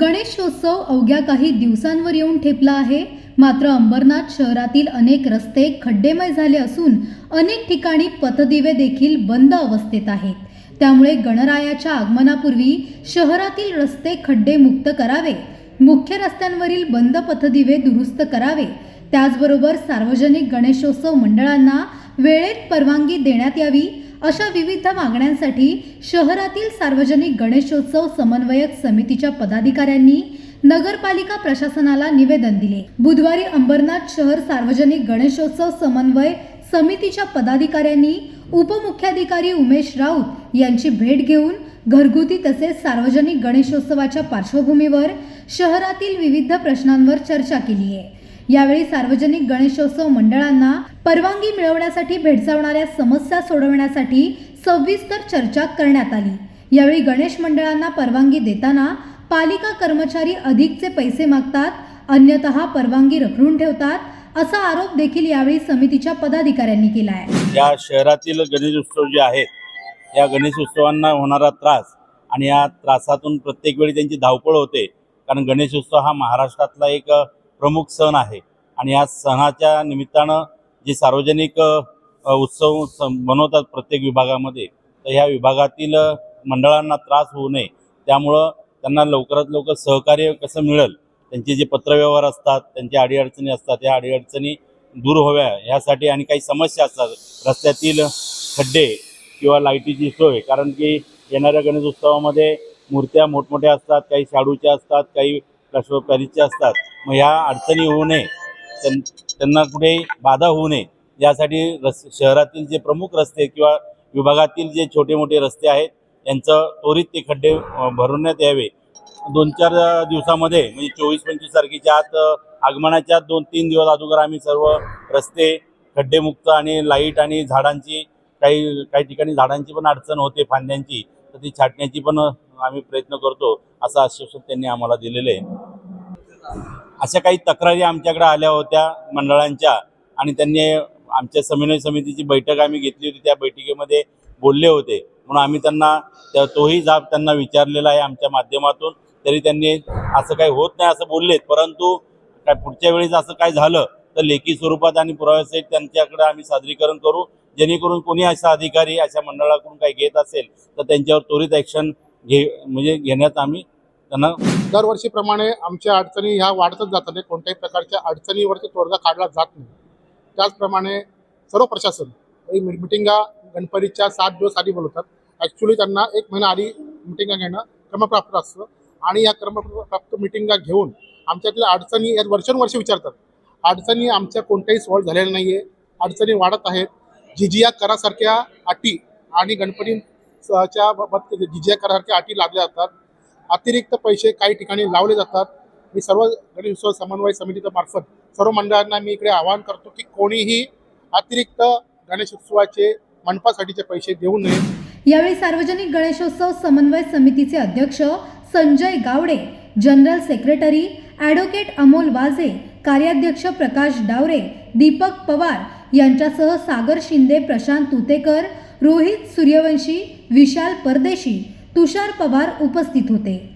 गणेशोत्सव अवघ्या काही दिवसांवर येऊन ठेपला आहे. मात्र अंबरनाथ शहरातील अनेक रस्ते खड्डेमय झाले असून अनेक ठिकाणी पथदिवे देखील बंद अवस्थेत आहेत. त्यामुळे गणरायाच्या आगमनापूर्वी शहरातील रस्ते खड्डेमुक्त करावे. मुख्य रस्त्यांवरील बंद पथदिवे दुरुस्त करावे. त्याचबरोबर सार्वजनिक गणेशोत्सव मंडळांना वेळेत परवानगी देण्यात यावी. अशा विविध मागण्यांसाठी शहरातील सार्वजनिक गणेशोत्सव समन्वयक समितीच्या पदाधिकाऱ्यांनी नगरपालिका प्रशासनाला निवेदन दिले. बुधवारी अंबरनाथ शहर सार्वजनिक गणेशोत्सव समन्वय समितीच्या पदाधिकाऱ्यांनी उपमुख्याधिकारी उमेश राऊत यांची भेट घेऊन घरगुती तसेच सार्वजनिक गणेशोत्सवाच्या पार्श्वभूमीवर शहरातील विविध प्रश्नांवर चर्चा केली आहे. यावेळी सार्वजनिक गणेशोत्सव मंडळांना परवानगी मिळवण्यासाठी भेडसावणाऱ्या समस्या सोडवण्यासाठी सविस्तर चर्चा करण्यात आली. यावेळी गणेश मंडळांना परवानगी देताना पालिका कर्मचारी अधिकचे पैसे मागतात अन्यतः परवानगी रखडून ठेवतात असा आरोप देखील यावेळी समितीच्या पदाधिकाऱ्यांनी केला आहे या शहरातील गणेश उत्सव जे आहेत या गणेश उत्सवांना होणारा त्रास आणि या त्रासातून प्रत्येक वेळी त्यांची धावपळ होते. कारण गणेश उत्सव हा महाराष्ट्रातला एक प्रमुख सण आहे. आणि या सणाच्या निमित्तानं जे सार्वजनिक उत्सव स- बनवतात प्रत्येक विभागामध्ये तर ह्या विभागातील मंडळांना त्रास होऊ नये. त्यामुळं त्यांना लवकरात लवकर सहकार्य कसं मिळेल त्यांचे जे पत्रव्यवहार असतात त्यांच्या अडीअडचणी असतात या अडीअडचणी दूर व्हाव्या ह्यासाठी आणि काही समस्या असतात रस्त्यातील खड्डे किंवा लाईटीची सोय कारण की येणाऱ्या गणेशोत्सवामध्ये मूर्त्या मोठमोठ्या असतात काही शाडूच्या असतात काही पॅरिसच्या असतात. मग या अडचणी होऊ नये त्यां- त्यांना कुठे बाधा होऊ नये यासाठी रस शहरातील जे प्रमुख रस्ते किंवा विभागातील जे छोटे मोठे रस्ते आहेत त्यांचं त्वरित ते खड्डे अ, भरवण्यात यावे. दोन चार दिवसामध्ये म्हणजे चोवीस पंचवीस तारखेच्या आत आगमनाच्या दोन तीन दिवस अगोदर आम्ही सर्व रस्ते खड्डेमुक्त आणि लाइट आणि झाडांची काही काही ठिकाणी झाडांची पण अडचण होते फांद्यांची तर ती छाटण्याची पण आम्ही प्रयत्न करतो असं आश्वासन त्यांनी आम्हाला दिलेलं आहे. अशा काही तक्रारी आमच्याकडे आल्या होत्या मंडळांच्या आणि त्यांनी आमच्या समन्वय समितीची बैठक आम्ही घेतली होती त्या बैठकीमध्ये बोलले होते. म्हणून आम्ही त्यांना त्या- तोही जाब त्यांना विचारलेला आहे आमच्या माध्यमातून तरी त्यांनी असं काही होत नाही असं बोललेत. परंतु काय पुढच्या वेळेस असं काय झालं तर लेखी स्वरूपात आणि पुराव्यासहित त्यांच्याकडे आम्ही सादरीकरण करू. जेणेकरून कोणी असा अधिकारी अशा मंडळाकडून काही घेत असेल तर त्यांच्यावर त्वरित ॲक्शन घे म्हणजे घेण्यात आम्ही त्यांना दरवर्षीप्रमाणे आमच्या अडचणी ह्या वाढतच जातात नाही कोणत्याही प्रकारच्या अडचणीवरती तोडगा काढला जात नाही. त्याचप्रमाणे सर्व प्रशासन मिटिंगा गणपतीच्या सात दिवस आधी बोलवतात. ॲक्च्युली त्यांना एक महिना आधी मिटिंगा घेणं क्रमप्राप्त असतं आणि या क्रमप्राप्त मिटिंगा घेऊन आमच्यातल्या अडचणी यात वर्षानुवर्ष विचारतात. अडचणी आमच्या कोणत्याही सॉल्व्ह झालेल्या नाही आहे अडचणी वाढत आहेत. जिजिया करासारख्या अटी आणि गणपतीच्या जिजिया करासारख्या अटी लागल्या जातात. अतिरिक्त पैसे काही ठिकाणी लावले जातात. मी सर्व गणेशोत्सव समन्वय समितीच्या मार्फत सर्व मंडळांना मी इकडे आवाहन करतो की कोणीही अतिरिक्त गणेशोत्सवाचे मंडपासाठीचे पैसे देऊ नये. यावेळी सार्वजनिक गणेशोत्सव समन्वय समितीचे अध्यक्ष Sanjay Gawade general secretary advocate Amol Waje कार्याध्यक्ष प्रकाश डावरे दीपक पवार यांच्यासह सागर शिंदे प्रशांत तुतेकर रोहित सूर्यवंशी विशाल परदेशी तुषार पवार उपस्थित होते.